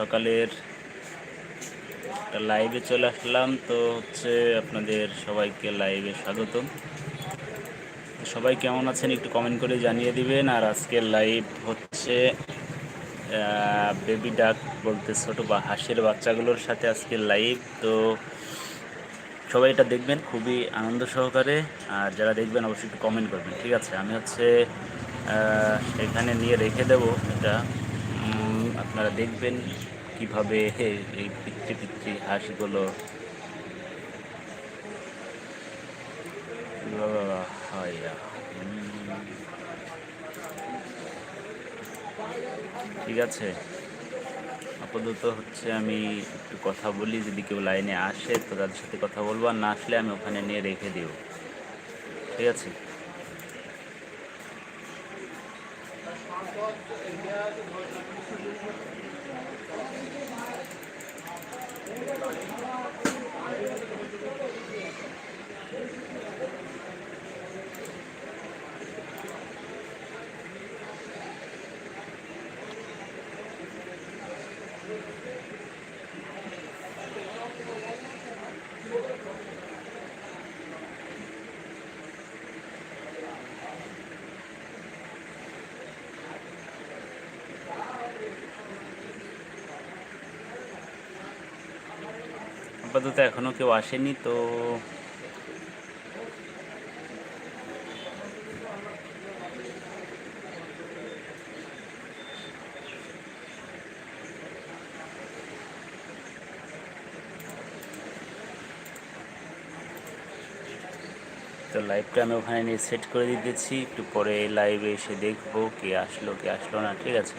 সকালের একটা লাইভে চলে আসলাম, তো হচ্ছে আপনাদের সবাইকে লাইভে স্বাগতম। সবাই কেমন আছেন একটু কমেন্ট করে জানিয়ে দিবেন। আর আজকের লাইভ হচ্ছে বেবি ডাক বলতে ছোটো বা হাঁসের বাচ্চাগুলোর সাথে আজকের লাইভ তো সবাই এটা দেখবেন খুবই আনন্দ সহকারে। আর যারা দেখবেন অবশ্যই একটু কমেন্ট করবেন। ঠিক আছে, আমি হচ্ছে এখানে নিয়ে রেখে দেব এটা। আপনারা দেখবেন কীভাবে এই পিতৃ পিতৃ হাঁসগুলো হয়। ঠিক আছে। আপাতত হচ্ছে আমি একটু কথা বলি, যদি কেউ লাইনে আসে তো তাদের সাথে কথা বলব, আর না আসলে আমি ওখানে নিয়ে রেখে দিব ঠিক আছে? আপাতত এখনও কেউ আসেনি, তো তো লাইভটা আমি ওখানে নিয়ে সেট করে দিতেছি, একটু পরে লাইভে এসে দেখব কে আসলো কে আসলো না, ঠিক আছে?